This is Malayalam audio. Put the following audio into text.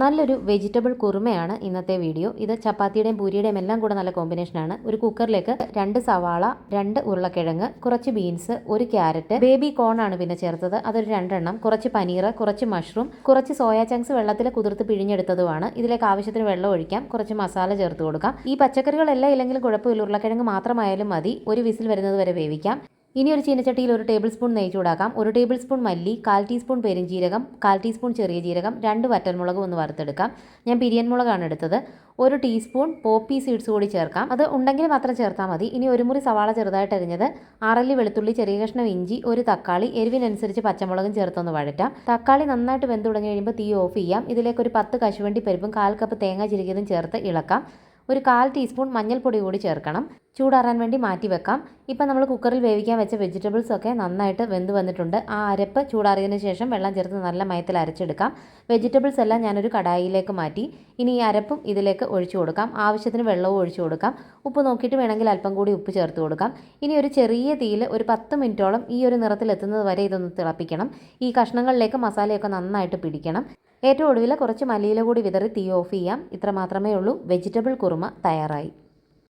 നല്ലൊരു വെജിറ്റബിൾ കുറുമയാണ് ഇന്നത്തെ വീഡിയോ. ഇത് ചപ്പാത്തിയുടെയും പൂരിയുടെയും എല്ലാം കൂടെ നല്ല കോമ്പിനേഷനാണ് ഒരു കുക്കറിലേക്ക് രണ്ട് സവാള രണ്ട് ഉരുളക്കിഴങ്ങ് കുറച്ച് ബീൻസ് ഒരു ക്യാരറ്റ് ബേബി കോൺ ആണ് പിന്നെ ചേർത്തത്. അതൊരു രണ്ടെണ്ണം. കുറച്ച് പനീർ കുറച്ച് മഷ്റൂം കുറച്ച് സോയാ ചങ്ക്സ് വെള്ളത്തിൽ കുതിർത്ത് പിഴിഞ്ഞെടുത്തതുമാണ്. ഇതിലേക്ക് ആവശ്യത്തിന് വെള്ളം ഒഴിക്കാം. കുറച്ച് മസാല ചേർത്ത് കൊടുക്കാം. ഈ പച്ചക്കറികളെല്ലാം ഇല്ലെങ്കിലും കുഴപ്പമില്ല. ഉരുളക്കിഴങ്ങ് മാത്രമായാലും മതി. ഒരു വിസിൽ വരുന്നത് വരെ വേവിക്കാം. ഇനി ഒരു ചീനച്ചട്ടിയിൽ ഒരു ടേബിൾ സ്പൂൺ നെയ്യ് ചൂടാക്കാം. ഒരു ടേബിൾ സ്പൂൺ മല്ലി കാൽ ടീസ്പൂൺ പെരുംജീരകം കാൽ ടീസ്പൂൺ ചെറിയ ജീരകം രണ്ട് വറ്റൽമുളകും ഒന്ന് വറുത്തെടുക്കാം. ഞാൻ പിരിയൻ മുളകാണ് എടുത്തത്. ഒരു ടീസ്പൂൺ പോപ്പി സീഡ്സ് കൂടി ചേർക്കാം. അത് ഉണ്ടെങ്കിൽ മാത്രം ചേർത്താൽ മതി. ഇനി ഒരു മുറി സവാള ചെറുതായിട്ട് അരിഞ്ഞത് ആറല്ലി വെളുത്തുള്ളി ചെറിയ കഷ്ണം ഇഞ്ചി ഒരു തക്കാളി എരിവിനനുസരിച്ച് പച്ചമുളകും ചേർത്തൊന്ന് വഴറ്റാം. തക്കാളി നന്നായിട്ട് വെന്ത് തുടങ്ങി കഴിയുമ്പോൾ തീ ഓഫ് ചെയ്യാം. ഇതിലേക്ക് ഒരു പത്ത് കശുവണ്ടി പരിപ്പും കാൽ കപ്പ് തേങ്ങ ചിരികിയതും ചേർത്ത് ഇളക്കാം. ഒരു കാൽ ടീസ്പൂൺ മഞ്ഞൾപ്പൊടി കൂടി ചേർക്കണം. ചൂടാറാൻ വേണ്ടി മാറ്റി വെക്കാം. ഇപ്പം നമ്മൾ കുക്കറിൽ വേവിക്കാൻ വെച്ച വെജിറ്റബിൾസ് ഒക്കെ നന്നായിട്ട് വെന്ത് വന്നിട്ടുണ്ട്. ആ അരപ്പ് ചൂടാറിയതിന് ശേഷം വെള്ളം ചേർത്ത് നല്ല മയത്തിൽ അരച്ചെടുക്കാം. വെജിറ്റബിൾസ് എല്ലാം ഞാനൊരു കടായിലേക്ക് മാറ്റി. ഇനി ഈ അരപ്പും ഇതിലേക്ക് ഒഴിച്ചു കൊടുക്കാം. ആവശ്യത്തിന് വെള്ളവും ഒഴിച്ചു കൊടുക്കാം. ഉപ്പ് നോക്കിയിട്ട് വേണമെങ്കിൽ അല്പം കൂടി ഉപ്പ് ചേർത്ത് കൊടുക്കാം. ഇനി ഒരു ചെറിയ തീയിൽ ഒരു പത്ത് മിനിറ്റോളം ഈ ഒരു നിറത്തിലെത്തുന്നത് വരെ ഇതൊന്ന് തിളപ്പിക്കണം. ഈ കഷ്ണങ്ങളിലേക്ക് മസാലയൊക്കെ നന്നായിട്ട് പിടിക്കണം. ഏറ്റവും ഒടുവിൽ കുറച്ച് മല്ലിയില കൂടി വിതറി തീ ഓഫ് ചെയ്യാം. ഇത്ര മാത്രമേ ഉള്ളൂ. വെജിറ്റബിൾ കുറുമ തയ്യാറായി.